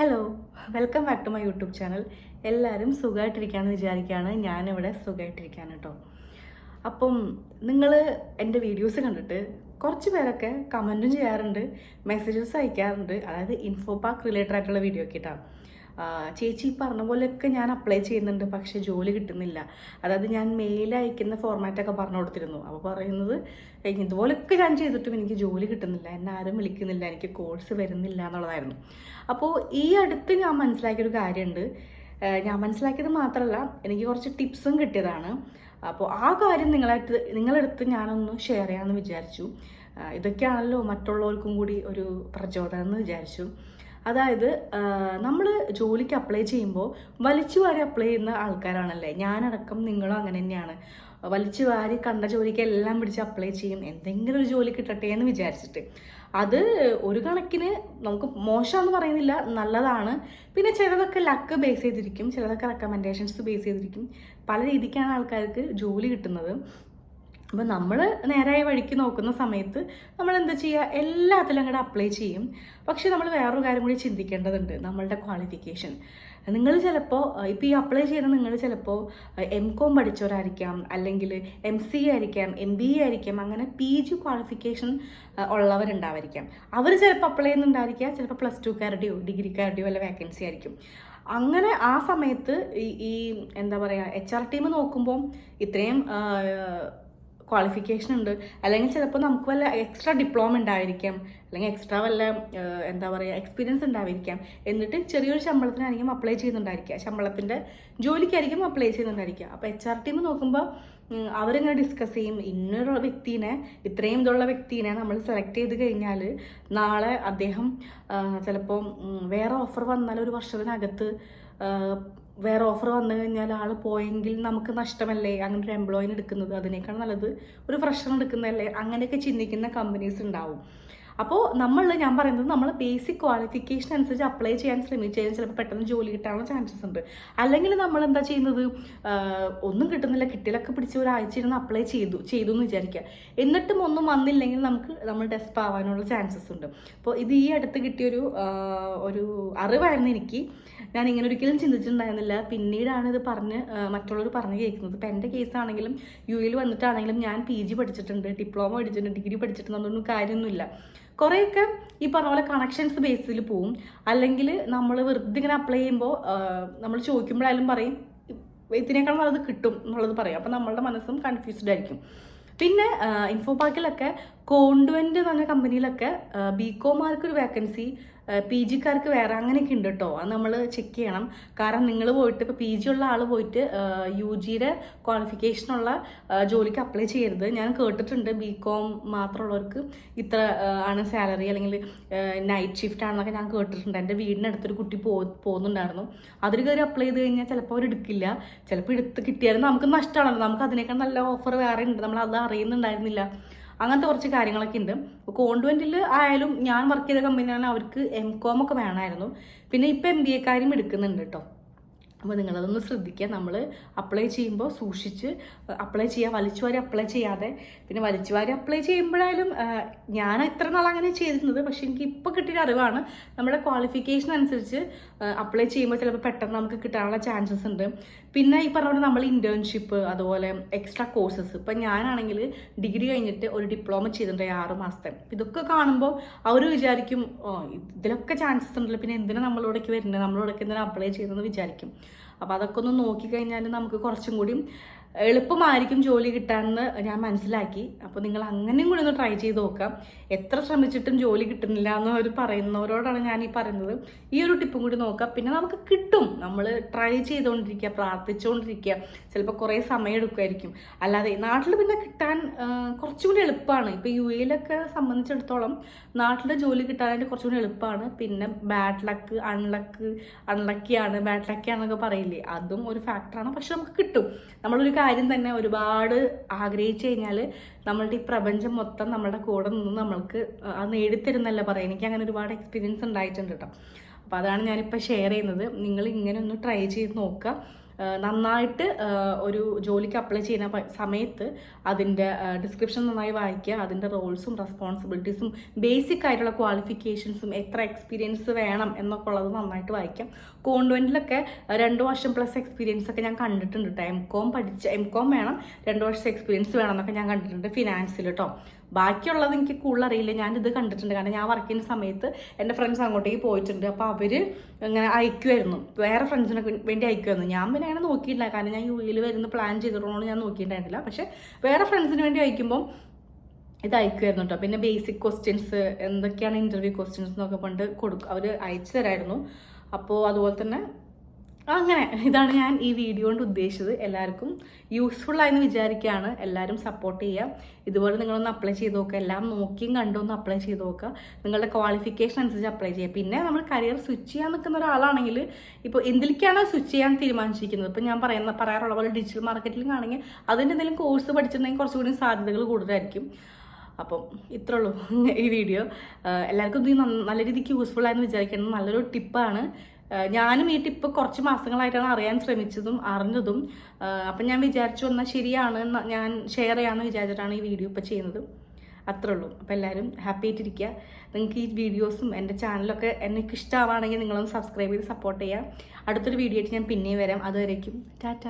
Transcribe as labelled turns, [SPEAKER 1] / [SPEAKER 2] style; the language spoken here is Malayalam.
[SPEAKER 1] Hello welcome back to my YouTube channel എല്ലാവരും സുഖമായിട്ടിരിക്കാമെന്ന് വിചാരിക്കുകയാണ് ഞാനിവിടെ സുഖമായിട്ടിരിക്കുകയാണ് കേട്ടോ അപ്പം നിങ്ങൾ എന്റെ വീഡിയോസ് കണ്ടിട്ട് കുറച്ച് പേരൊക്കെ കമന്റും ചെയ്യാറുണ്ട് മെസ്സേജസ് അയക്കാറുണ്ട്. അതായത് ഇൻഫോ പാർക്ക് റിലേറ്റഡ് ആയിട്ടുള്ള വീഡിയോ ഒക്കെ ഇട്ടാണ് ചേച്ചി പറഞ്ഞ പോലെയൊക്കെ ഞാൻ അപ്ലൈ ചെയ്യുന്നുണ്ട് പക്ഷെ ജോലി കിട്ടുന്നില്ല. അതായത് ഞാൻ മെയിൽ അയക്കുന്ന ഫോർമാറ്റൊക്കെ പറഞ്ഞു കൊടുത്തിരുന്നു. അപ്പോൾ പറയുന്നത് "ഏയ് ഇതുപോലൊക്കെ ഞാൻ ചെയ്തിട്ടും എനിക്ക് ജോലി കിട്ടുന്നില്ല. എന്നെ ആരും വിളിക്കുന്നില്ല. എനിക്ക് കോഴ്സ് വരുന്നില്ല എന്നുള്ളതായിരുന്നു. അപ്പോൾ ഈ അടുത്ത് ഞാൻ മനസ്സിലാക്കിയൊരു കാര്യമുണ്ട്. ഞാൻ മനസ്സിലാക്കിയത് മാത്രമല്ല എനിക്ക് കുറച്ച് ടിപ്സും കിട്ടിയതാണ്. അപ്പോൾ ആ കാര്യം നിങ്ങളടുത്ത് നിങ്ങളെടുത്ത് ഞാനൊന്ന് ഷെയർ ചെയ്യാമെന്ന് വിചാരിച്ചു. ഇതൊക്കെയാണല്ലോ മറ്റുള്ളവർക്കും കൂടി ഒരു പ്രചോദനം എന്ന് വിചാരിച്ചു. അതായത് നമ്മൾ ജോലിക്ക് അപ്ലൈ ചെയ്യുമ്പോൾ വലിച്ചു വാരി അപ്ലൈ ചെയ്യുന്ന ആൾക്കാരാണല്ലേ? ഞാനടക്കം നിങ്ങളും അങ്ങനെ തന്നെയാണ്. വലിച്ചു വാരി കണ്ട ജോലിക്ക് എല്ലാം പിടിച്ച് അപ്ലൈ ചെയ്യും. എന്തെങ്കിലും ഒരു ജോലി കിട്ടട്ടെ എന്ന് വിചാരിച്ചിട്ട്. അത് ഒരു കണക്കിന് നമുക്ക് മോശമെന്ന് പറയുന്നില്ല നല്ലതാണ്. പിന്നെ ചിലതൊക്കെ ലക്ക് ബേസ് ചെയ്തിരിക്കും. ചിലതൊക്കെ റെക്കമെൻഡേഷൻസ് ബേസ് ചെയ്തിരിക്കും. പല രീതിക്കാണ് ആൾക്കാർക്ക് ജോലി കിട്ടുന്നത്. അപ്പോൾ നമ്മൾ നേരായ വഴിക്ക് നോക്കുന്ന സമയത്ത് നമ്മൾ എന്താ ചെയ്യുക എല്ലാത്തിലും അങ്ങോട്ട് അപ്ലൈ ചെയ്യും. പക്ഷേ നമ്മൾ വേറൊരു കാര്യം കൂടി ചിന്തിക്കേണ്ടതുണ്ട്. നമ്മളുടെ ക്വാളിഫിക്കേഷൻ നിങ്ങൾ ചിലപ്പോൾ ഇപ്പോൾ ഈ അപ്ലൈ ചെയ്യുന്ന നിങ്ങൾ ചിലപ്പോൾ എം കോം പഠിച്ചവരായിരിക്കാം. അല്ലെങ്കിൽ എം സി ആയിരിക്കാം എം ബി എ ആയിരിക്കാം. അങ്ങനെ പി ജി ക്വാളിഫിക്കേഷൻ ഉള്ളവരുണ്ടാവായിരിക്കാം. അവർ ചിലപ്പോൾ അപ്ലൈ ചെയ്യുന്നുണ്ടായിരിക്കാം. ചിലപ്പോൾ പ്ലസ് ടുക്കാരുടെയോ ഡിഗ്രിക്കാരുടെയോ വല്ല വേക്കൻസി ആയിരിക്കും. അങ്ങനെ ആ സമയത്ത് ഈ എന്താ പറയുക എച്ച് ആർ ടീം നോക്കുമ്പോൾ ഇത്രയും ക്വാളിഫിക്കേഷൻ ഉണ്ട്. അല്ലെങ്കിൽ ചിലപ്പോൾ നമുക്ക് വല്ല എക്സ്ട്രാ ഡിപ്ലോമ ഉണ്ടായിരിക്കാം. അല്ലെങ്കിൽ എക്സ്ട്രാ വല്ല എന്താ പറയുക എക്സ്പീരിയൻസ് ഉണ്ടായിരിക്കാം. എന്നിട്ട് ചെറിയൊരു ശമ്പളത്തിനായിരിക്കും അപ്ലൈ ചെയ്യുന്നുണ്ടായിരിക്കുക. ശമ്പളത്തിന്റെ ജോലിക്കായിരിക്കും അപ്ലൈ ചെയ്യുന്നുണ്ടായിരിക്കുക. അപ്പോൾ എച്ച് ആർ ടീം നോക്കുമ്പോൾ അവരിങ്ങനെ ഡിസ്കസ് ചെയ്യും. ഇന്നൊരു വ്യക്തിനെ ഇത്രയും ഇതുള്ള വ്യക്തിനെ നമ്മൾ സെലക്ട് ചെയ്ത് കഴിഞ്ഞാൽ നാളെ അദ്ദേഹം ചിലപ്പോൾ വേറെ ഓഫർ വന്നാൽ ഒരു വർഷത്തിനകത്ത് വേറെ ഓഫർ വന്നു കഴിഞ്ഞാൽ ആൾ പോയെങ്കിൽ നമുക്ക് നഷ്ടമല്ലേ? അങ്ങനെ ഒരു എംപ്ലോയിനെ എടുക്കുന്നത്. അതിനേക്കാൾ നല്ലത് ഒരു ഫ്രഷർ എടുക്കുന്നതല്ലേ? അങ്ങനെയൊക്കെ ചിന്തിക്കുന്ന കമ്പനീസ് ഉണ്ടാവും. അപ്പോൾ നമ്മൾ ഞാൻ പറയുന്നത് നമ്മൾ ബേസിക് ക്വാളിഫിക്കേഷൻ അനുസരിച്ച് അപ്ലൈ ചെയ്യാൻ ശ്രമിച്ചു കഴിഞ്ഞാൽ ചിലപ്പോൾ പെട്ടെന്ന് ജോലി കിട്ടാനുള്ള ചാൻസസ് ഉണ്ട്. അല്ലെങ്കിൽ നമ്മൾ എന്താ ചെയ്യുന്നത്? ഒന്നും കിട്ടുന്നില്ല. കിട്ടിയിലൊക്കെ പിടിച്ച് ഒരാഴ്ച ഇരുന്ന് അപ്ലൈ ചെയ്തു ചെയ്തു എന്ന് വിചാരിക്കുക. എന്നിട്ടും ഒന്നും വന്നില്ലെങ്കിൽ നമുക്ക് നമ്മൾ ഡെസ്പ് ആവാനുള്ള ചാൻസസ് ഉണ്ട്. അപ്പോൾ ഇത് ഈ അടുത്ത് കിട്ടിയൊരു ഒരു അറിവായിരുന്നു എനിക്ക്. ഞാൻ ഇങ്ങനെ ഒരിക്കലും ചിന്തിച്ചിട്ടുണ്ടായിരുന്നില്ല. പിന്നീടാണ് ഇത് പറഞ്ഞ് മറ്റുള്ളവർ പറഞ്ഞ് കേൾക്കുന്നത്. ഇപ്പം എന്റെ കേസാണെങ്കിലും യു എയിൽ വന്നിട്ടാണെങ്കിലും ഞാൻ പി ജി പഠിച്ചിട്ടുണ്ട്. ഡിപ്ലോമ പഠിച്ചിട്ടുണ്ട്. ഡിഗ്രി പഠിച്ചിട്ടുണ്ട്. അതൊന്നും കാര്യമൊന്നുമില്ല. കുറേയൊക്കെ ഈ പറഞ്ഞ പോലെ കണക്ഷൻസ് ബേസിൽ പോവും. അല്ലെങ്കിൽ നമ്മൾ വെറുതെ ഇങ്ങനെ അപ്ലൈ ചെയ്യുമ്പോൾ നമ്മൾ ചോദിക്കുമ്പോഴായാലും പറയും ഇതിനേക്കാൾ നല്ലത് കിട്ടും എന്നുള്ളത് പറയും. അപ്പം നമ്മളുടെ മനസ്സും കൺഫ്യൂസ്ഡ് ആയിരിക്കും. പിന്നെ ഇൻഫോ പാർക്കിലൊക്കെ കോണ്ടുവന്റ് എന്ന് പറഞ്ഞ കമ്പനിയിലൊക്കെ ബി കോമാർക്ക് ഒരു വേക്കൻസി പി ജിക്കാർക്ക് വേറെ അങ്ങനെയൊക്കെ ഉണ്ട് കേട്ടോ അത് നമ്മൾ ചെക്ക് ചെയ്യണം. കാരണം നിങ്ങൾ പോയിട്ട് ഇപ്പോൾ പി ജി ഉള്ള ആൾ പോയിട്ട് യു ജിയുടെ ക്വാളിഫിക്കേഷനുള്ള ജോലിക്ക് അപ്ലൈ ചെയ്യരുത്. ഞാൻ കേട്ടിട്ടുണ്ട് ബി കോം മാത്രമുള്ളവർക്ക് ഇത്ര ആണ് സാലറി അല്ലെങ്കിൽ നൈറ്റ് ഷിഫ്റ്റ് ആണെന്നൊക്കെ ഞാൻ കേട്ടിട്ടുണ്ട്. എന്റെ വീടിനടുത്തൊരു കുട്ടി പോ പോകുന്നുണ്ടായിരുന്നു അതിൽ കയറി അപ്ലൈ ചെയ്ത് കഴിഞ്ഞാൽ ചിലപ്പോൾ അവർ എടുക്കില്ല. ചിലപ്പോൾ എടുത്ത് കിട്ടിയാലും നമുക്ക് നഷ്ടമാണല്ലോ. നമുക്ക് അതിനേക്കാൾ നല്ല ഓഫർ വേറെ ഉണ്ട്. നമ്മൾ അത് അറിയുന്നുണ്ടായിരുന്നില്ല. അങ്ങനത്തെ കുറച്ച് കാര്യങ്ങളൊക്കെ ഉണ്ട്. കോൺവെന്റിൽ ആയാലും ഞാൻ വർക്ക് ചെയ്ത കമ്പനിയാണ് അവർക്ക് എം കോം ഒക്കെ വേണമായിരുന്നു. പിന്നെ ഇപ്പം എം ബി എക്കാരും എടുക്കുന്നുണ്ട് കേട്ടോ അപ്പോൾ നിങ്ങളതൊന്ന് ശ്രദ്ധിക്കുക. നമ്മൾ അപ്ലൈ ചെയ്യുമ്പോൾ സൂക്ഷിച്ച് അപ്ലൈ ചെയ്യുക വലിച്ചു വാരി അപ്ലൈ ചെയ്യാതെ. പിന്നെ വലിച്ചു വാരി അപ്ലൈ ചെയ്യുമ്പോഴായാലും ഞാൻ ഇത്ര നാൾ അങ്ങനെ ചെയ്തിരുന്നത്. പക്ഷേ എനിക്ക് ഇപ്പോൾ കിട്ടിയൊരു അറിവാണ്. നമ്മുടെ ക്വാളിഫിക്കേഷൻ അനുസരിച്ച് അപ്ലൈ ചെയ്യുമ്പോൾ ചിലപ്പോൾ പെട്ടെന്ന് നമുക്ക് കിട്ടാനുള്ള ചാൻസസ് ഉണ്ട്. പിന്നെ ഈ പറഞ്ഞ നമ്മൾ ഇന്റേൺഷിപ്പ് അതുപോലെ എക്സ്ട്രാ കോഴ്സസ് ഇപ്പം ഞാനാണെങ്കിൽ ഡിഗ്രി കഴിഞ്ഞിട്ട് ഒരു ഡിപ്ലോമ ചെയ്തിട്ടുണ്ട് ആറ് മാസത്തെ. ഇതൊക്കെ കാണുമ്പോൾ അവർ വിചാരിക്കും ഓ ഇതിലൊക്കെ ചാൻസസ് ഉണ്ടല്ലോ. പിന്നെ എന്തിനാണ് നമ്മളോടൊക്കെ വരുന്നത്? നമ്മളോടൊക്കെ എന്തിനാണ് അപ്ലൈ ചെയ്തതെന്ന് വിചാരിക്കും. അപ്പോൾ അതൊക്കെ ഒന്ന് നോക്കിക്കഴിഞ്ഞാൽ നമുക്ക് കുറച്ചും കൂടി എളുപ്പമായിരിക്കും ജോലി കിട്ടാമെന്ന് ഞാൻ മനസ്സിലാക്കി. അപ്പോൾ നിങ്ങൾ അങ്ങനെയും കൂടി ഒന്ന് ട്രൈ ചെയ്ത് നോക്കാം എത്ര ശ്രമിച്ചിട്ടും ജോലി കിട്ടുന്നില്ല എന്ന് അവർ പറയുന്നവരോടാണ് ഞാൻ ഈ പറയുന്നത്. ഈ ഒരു ടിപ്പും കൂടി നോക്കാം പിന്നെ നമുക്ക് കിട്ടും. നമ്മൾ ട്രൈ ചെയ്തുകൊണ്ടിരിക്കുക പ്രാർത്ഥിച്ചുകൊണ്ടിരിക്കുക. ചിലപ്പോൾ കുറേ സമയം എടുക്കുമായിരിക്കും. അല്ലാതെ നാട്ടിൽ പിന്നെ കിട്ടാൻ കുറച്ചുകൂടി കുറച്ചും കൂടി എളുപ്പമാണ്. ഇപ്പോൾ യു എയിലൊക്കെ സംബന്ധിച്ചിടത്തോളം നാട്ടിലെ ജോലി കിട്ടാനായിട്ട് കുറച്ചും കൂടി എളുപ്പമാണ്. പിന്നെ ബാഡ് ലക്ക് അൺലക്ക് അൺലക്കിയാണ് ബാഡ് ലക്കിയാണെന്നൊക്കെ പറയില്ലേ? അതും ഒരു ഫാക്ടറാണ് പക്ഷെ നമുക്ക് കിട്ടും. നമ്മളൊരു കാര്യം തന്നെ ഒരുപാട് ആഗ്രഹിച്ചു കഴിഞ്ഞാൽ നമ്മളുടെ ഈ പ്രപഞ്ചം മൊത്തം നമ്മുടെ കൂടെ നിന്ന് നമ്മൾക്ക് അത് നേടിത്തരുന്നല്ല പറയാം എനിക്ക് അങ്ങനെ ഒരുപാട് എക്സ്പീരിയൻസ് ഉണ്ടായിട്ടുണ്ട് കേട്ടോ അപ്പോൾ അതാണ് ഞാനിപ്പോൾ ഷെയർ ചെയ്യുന്നത്. നിങ്ങൾ ഇങ്ങനെ ഒന്ന് ട്രൈ ചെയ്ത് നോക്കുക. നന്നായിട്ട് ഒരു ജോലിക്ക് അപ്ലൈ ചെയ്യുന്ന സമയത്ത് അതിന്റെ ഡിസ്ക്രിപ്ഷൻ നന്നായി വായിക്കുക അതിന്റെ റോൾസും റെസ്പോൺസിബിലിറ്റീസും ബേസിക് ആയിട്ടുള്ള ക്വാളിഫിക്കേഷൻസും എത്ര എക്സ്പീരിയൻസ് വേണം എന്നൊക്കെ ഉള്ളത് നന്നായിട്ട് വായിക്കാം. കോൺവെന്റിലൊക്കെ രണ്ട് വർഷം പ്ലസ് എക്സ്പീരിയൻസ് ഒക്കെ ഞാൻ കണ്ടിട്ടുണ്ട് കേട്ടോ എം കോം പഠിച്ച എം കോം വേണം രണ്ട് വർഷം എക്സ്പീരിയൻസ് വേണം എന്നൊക്കെ ഞാൻ കണ്ടിട്ടുണ്ട് ഫിനാൻസിൽ കേട്ടോ ബാക്കിയുള്ളത് എനിക്ക് കൂടുതൽ അറിയില്ല. ഞാൻ ഇത് കണ്ടിട്ടുണ്ട്. കാരണം ഞാൻ വർക്ക് ചെയ്യുന്ന സമയത്ത് എന്റെ ഫ്രണ്ട്സ് അങ്ങോട്ടേക്ക് പോയിട്ടുണ്ട്. അപ്പോൾ അവർ ഇങ്ങനെ അയക്കുമായിരുന്നു വേറെ ഫ്രണ്ട്സിനൊക്കെ വേണ്ടി അയക്കുമായിരുന്നു ഞാൻ പിന്നെ അങ്ങനെ നോക്കിയിട്ടില്ല. കാരണം ഞാൻ യു എയിൽ വരുന്ന പ്ലാൻ ചെയ്തിട്ടുള്ളതുകൊണ്ട് ഞാൻ നോക്കിയിട്ടുണ്ടായിരുന്നില്ല. പക്ഷേ വേറെ ഫ്രണ്ട്സിന് വേണ്ടി അയക്കുമ്പം ഇത് അയക്കുമായിരുന്നു കേട്ടോ പിന്നെ ബേസിക് ക്വസ്റ്റ്യൻസ് എന്തൊക്കെയാണ് ഇന്റർവ്യൂ ക്വസ്റ്റ്യൻസ് എന്നൊക്കെ പണ്ട് കൊടുക്കും അവർ അയച്ചു തരായിരുന്നു. അപ്പോൾ അതുപോലെ തന്നെ അങ്ങനെ ഇതാണ് ഞാൻ ഈ വീഡിയോ കൊണ്ട് ഉദ്ദേശിച്ചത്. എല്ലാവർക്കും യൂസ്ഫുൾ ആയെന്ന് വിചാരിക്കുകയാണ്. എല്ലാവരും സപ്പോർട്ട് ചെയ്യുക. ഇതുപോലെ നിങ്ങളൊന്ന് അപ്ലൈ ചെയ്ത് നോക്കുക. എല്ലാം നോക്കിയും കണ്ടൊന്ന് അപ്ലൈ ചെയ്ത് നോക്കുക. നിങ്ങളുടെ ക്വാളിഫിക്കേഷൻ അനുസരിച്ച് അപ്ലൈ ചെയ്യുക. പിന്നെ നമ്മൾ കരിയർ സ്വിച്ച് ചെയ്യാൻ നിൽക്കുന്ന ഒരാളാണെങ്കിൽ ഇപ്പോൾ എന്തിലേക്കാണ് സ്വിച്ച് ചെയ്യാൻ തീരുമാനിച്ചിരിക്കുന്നത്? ഇപ്പോൾ ഞാൻ പറയുന്ന പറയാറുള്ള പോലെ ഡിജിറ്റൽ മാർക്കറ്റിംഗ് ആണെങ്കിൽ അതിന്റെ എന്തെങ്കിലും കോഴ്സ് പഠിച്ചിട്ടുണ്ടെങ്കിൽ കുറച്ചുകൂടി സാധ്യതകൾ കൂടുതലായിരിക്കും. അപ്പം ഇത്രേ ഉള്ളൂ ഈ വീഡിയോ എല്ലാവർക്കും ഇത് നല്ല രീതിക്ക് യൂസ്ഫുൾ ആയെന്ന് വിചാരിക്കണം നല്ലൊരു ടിപ്പാണ് ഞാനും ഈ ടിപ്പ് കുറച്ച് മാസങ്ങളായിട്ടാണ് അറിയാൻ ശ്രമിച്ചതും അറിഞ്ഞതും. അപ്പം ഞാൻ വിചാരിച്ചു എന്നാൽ ശരിയാണ് ഞാൻ ഷെയർ ചെയ്യാമെന്ന് വിചാരിച്ചിട്ടാണ് ഈ വീഡിയോ ഇപ്പോൾ ചെയ്യുന്നത്. അത്രേ ഉള്ളൂ. അപ്പോൾ എല്ലാവരും ഹാപ്പി ആയിട്ടിരിക്കുക. നിങ്ങൾക്ക് ഈ വീഡിയോസും എന്റെ ചാനലൊക്കെ എനിക്ക് ഇഷ്ടമാവാണെങ്കിൽ നിങ്ങളൊന്ന് സബ്സ്ക്രൈബ് ചെയ്ത് സപ്പോർട്ട് ചെയ്യുക. അടുത്തൊരു വീഡിയോ ആയിട്ട് ഞാൻ പിന്നെയും വരാം. അതുവരേക്കും ടാറ്റ.